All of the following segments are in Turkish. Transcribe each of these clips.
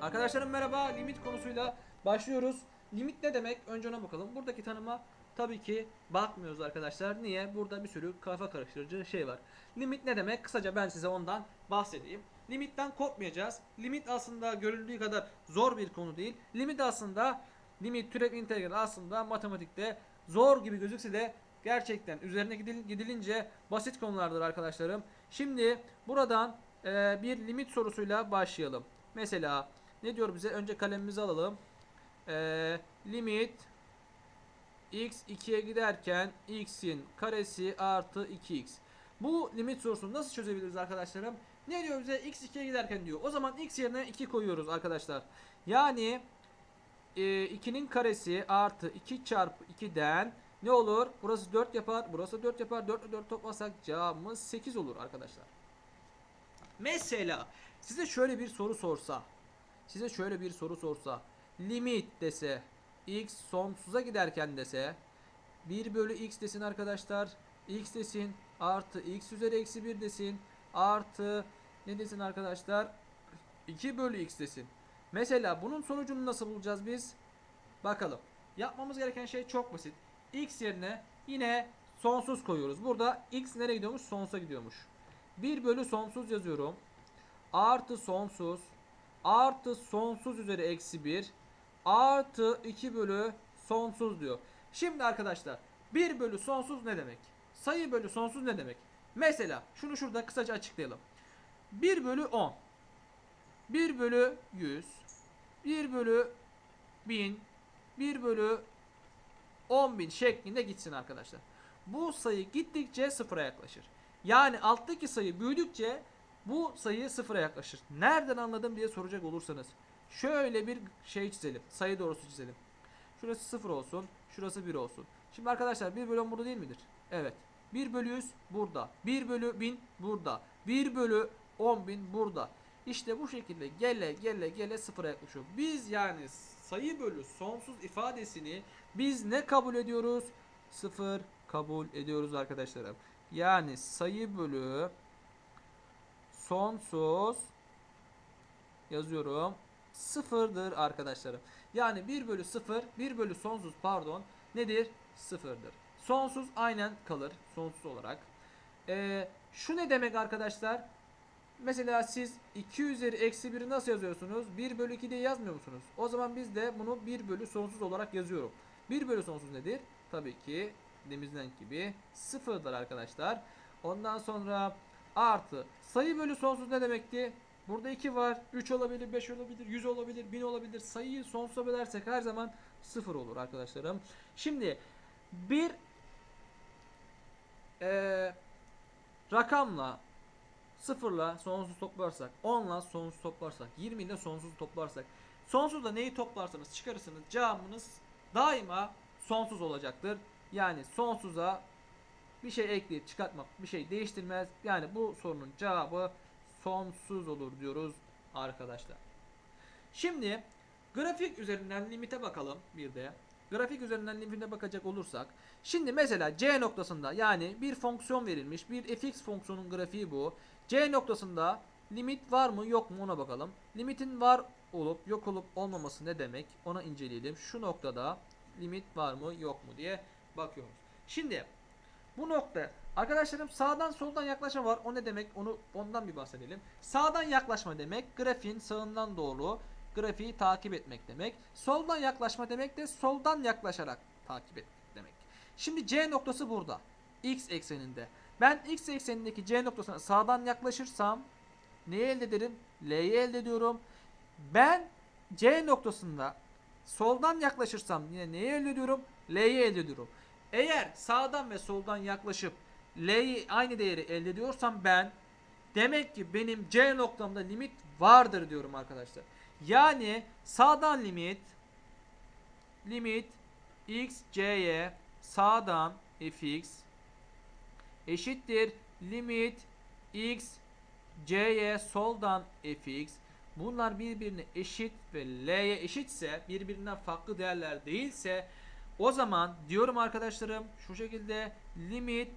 Arkadaşlarım merhaba. Limit konusuyla başlıyoruz. Limit ne demek? Önce ona bakalım. Buradaki tanıma tabii ki bakmıyoruz arkadaşlar. Niye? Burada bir sürü kafa karıştırıcı şey var. Limit ne demek? Kısaca ben size ondan bahsedeyim. Limitten korkmayacağız. Limit aslında görüldüğü kadar zor bir konu değil. Limit aslında limit, türev, integral aslında matematikte zor gibi gözükse de gerçekten üzerine gidil- gidilince basit konulardır arkadaşlarım. Şimdi buradan bir limit sorusuyla başlayalım. Mesela ne diyor bize? Önce kalemimizi alalım. E, limit x 2'ye giderken x'in karesi artı 2x. Bu limit sorusunu nasıl çözebiliriz arkadaşlarım? Ne diyor bize? x 2'ye giderken diyor. O zaman x yerine 2 koyuyoruz arkadaşlar. Yani e, 2'nin karesi artı 2 çarpı 2'den ne olur? Burası 4 yapar. Burası 4 yapar. 4 ile 4 toplasak cevabımız 8 olur arkadaşlar. Mesela size şöyle bir soru sorsa. Size şöyle bir soru sorsa. Limit dese x sonsuza giderken dese 1 bölü x desin arkadaşlar. x desin artı x üzeri eksi 1 desin artı ne desin arkadaşlar 2 bölü x desin. Mesela bunun sonucunu nasıl bulacağız biz? Bakalım. Yapmamız gereken şey çok basit. X yerine yine sonsuz koyuyoruz. Burada x nereye gidiyormuş? Sonsuza gidiyormuş. 1 bölü sonsuz yazıyorum. Artı sonsuz. Artı sonsuz üzeri eksi 1. Artı 2 bölü sonsuz diyor. Şimdi arkadaşlar 1 bölü sonsuz ne demek? Sayı bölü sonsuz ne demek? Mesela şunu şurada kısaca açıklayalım. 1 bölü 10. 1 bölü 100. 1 bölü 1000. 1 bölü 10.000 şeklinde gitsin arkadaşlar. Bu sayı gittikçe sıfıra yaklaşır. Yani alttaki sayı büyüdükçe bu sayı sıfıra yaklaşır. Nereden anladım diye soracak olursanız. Şöyle bir şey çizelim. Sayı doğrusu çizelim. Şurası 0 olsun. Şurası 1 olsun. Şimdi arkadaşlar 1 bölü 10 burada değil midir? Evet. 1 bölü 100 burada. 1 bölü 1000 burada. 1 bölü 10.000 burada. İşte bu şekilde gele gele gele sıfıra yaklaşıyor. Biz yani sayı bölü sonsuz ifadesini biz ne kabul ediyoruz? Sıfır kabul ediyoruz arkadaşlarım. Yani sayı bölü sonsuz yazıyorum. Sıfırdır arkadaşlarım. Yani 1 bölü 0, 1 bölü sonsuz pardon nedir? Sıfırdır. Sonsuz aynen kalır sonsuz olarak. Ee, şu ne demek arkadaşlar? Mesela siz 2 üzeri eksi 1'i nasıl yazıyorsunuz? 1 bölü 2 diye yazmıyor musunuz? O zaman biz de bunu 1 bölü sonsuz olarak yazıyorum. 1 bölü sonsuz nedir? Tabii ki demizden gibi sıfırdır arkadaşlar. Ondan sonra artı sayı bölü sonsuz ne demekti? Burada 2 var. 3 olabilir, 5 olabilir, 100 olabilir, 1000 olabilir. Sayıyı sonsuza bölersek her zaman 0 olur arkadaşlarım. Şimdi bir eee rakamla sıfırla sonsuz toplarsak, 10 ile sonsuz toplarsak, 20 ile sonsuz toplarsak, sonsuzla neyi toplarsanız çıkarırsınız cevabınız daima sonsuz olacaktır. Yani sonsuza bir şey ekleyip çıkartmak bir şey değiştirmez. Yani bu sorunun cevabı sonsuz olur diyoruz arkadaşlar. Şimdi grafik üzerinden limite bakalım bir de. Grafik üzerinden limite bakacak olursak. Şimdi mesela C noktasında yani bir fonksiyon verilmiş. Bir fx fonksiyonun grafiği bu. C noktasında limit var mı yok mu ona bakalım. Limitin var olup yok olup olmaması ne demek ona inceleyelim. Şu noktada limit var mı yok mu diye bakıyoruz. Şimdi bu nokta arkadaşlarım sağdan soldan yaklaşma var. O ne demek? Onu ondan bir bahsedelim. Sağdan yaklaşma demek grafiğin sağından doğru grafiği takip etmek demek. Soldan yaklaşma demek de soldan yaklaşarak takip etmek demek. Şimdi C noktası burada. X ekseninde. Ben X eksenindeki C noktasına sağdan yaklaşırsam neyi elde ederim? L'yi elde ediyorum. Ben C noktasında soldan yaklaşırsam yine neyi elde ediyorum? L'yi elde ediyorum. Eğer sağdan ve soldan yaklaşıp L'yi aynı değeri elde ediyorsam ben demek ki benim C noktamda limit vardır diyorum arkadaşlar. Yani sağdan limit limit x c'ye sağdan fx eşittir limit x c'ye soldan fx bunlar birbirine eşit ve l'ye eşitse birbirinden farklı değerler değilse o zaman diyorum arkadaşlarım şu şekilde limit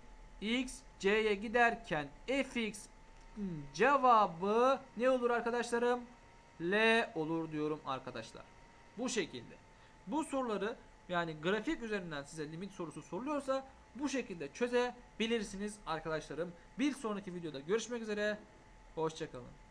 x c'ye giderken fx cevabı ne olur arkadaşlarım? L olur diyorum arkadaşlar. Bu şekilde. Bu soruları yani grafik üzerinden size limit sorusu soruluyorsa bu şekilde çözebilirsiniz arkadaşlarım. Bir sonraki videoda görüşmek üzere. Hoşçakalın.